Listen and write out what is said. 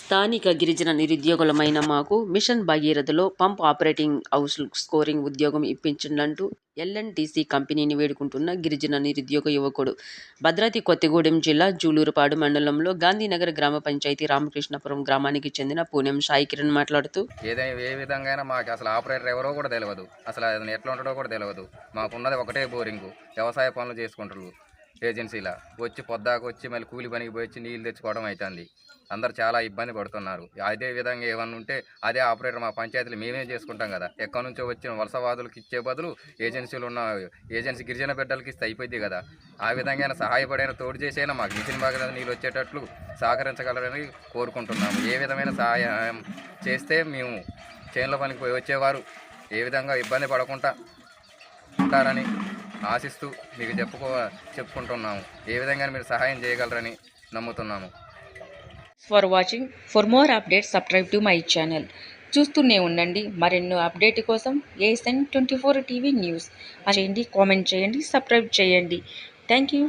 స్థానిక గిరిజన నిరుద్యోగులమైన మాకు మిషన్ భగీరథలో పంప్ ఆపరేటింగ్ హౌస్ స్కోరింగ్ ఉద్యోగం ఇప్పించండంటూ ఎల్ఎన్టీసీ కంపెనీని వేడుకుంటున్న గిరిజన నిరుద్యోగ యువకుడు. భద్రాద్రి కొత్తగూడెం జిల్లా జూలూరుపాడు మండలంలో గాంధీనగర్ గ్రామ పంచాయతీ రామకృష్ణపురం గ్రామానికి చెందిన పూణెం సాయి కిరణ్ మాట్లాడుతూ ఏదైనా ఏ విధంగా అయినా మాకు అసలు ఆపరేటర్ ఎవరో కూడా తెలియదు అసలు ఎట్లా ఉంటాడో కూడా తెలియదు మాకున్నది ఒకటే బోరింగు. వ్యవసాయ పనులు చేసుకుంటారు ఏజెన్సీల. వచ్చి పొద్దాకు వచ్చి మళ్ళీ కూలి పనికి పోయి వచ్చి నీళ్ళు తెచ్చుకోవడం అవుతుంది అందరు చాలా ఇబ్బంది పడుతున్నారు. అదే విధంగా ఏమన్నా ఉంటే అదే ఆపరేటర్ మా పంచాయతీలు మేమే చేసుకుంటాం కదా. ఎక్కడి నుంచో వచ్చిన వలసవాదులకు ఇచ్చే బదులు ఏజెన్సీలు ఉన్న ఏజెన్సీ గిరిజన బిడ్డలకి ఇస్తే అయిపోద్ది కదా. ఆ విధంగా సహాయపడైన తోడు చేసైనా మాకు మిషన్ బాగా నీళ్ళు వచ్చేటట్లు సహకరించగలరని కోరుకుంటున్నాము. ఏ విధమైన సహాయం చేస్తే మేము చేనుల పనికి వచ్చేవారు ఏ విధంగా ఇబ్బంది పడకుండా ఉంటారని ఆశిస్తూ మీకు చెప్పుకో చెప్పుకుంటున్నాము. ఏ విధంగా మీరు సహాయం చేయగలరని నమ్ముతున్నాము. For watching for more updates subscribe to my channel చూస్తూనే ఉండండి. మరెన్నో అప్డేట్ కోసం ASN twenty four TV news చేయండి కామెంట్ చేయండి సబ్స్క్రైబ్ చేయండి. Thank you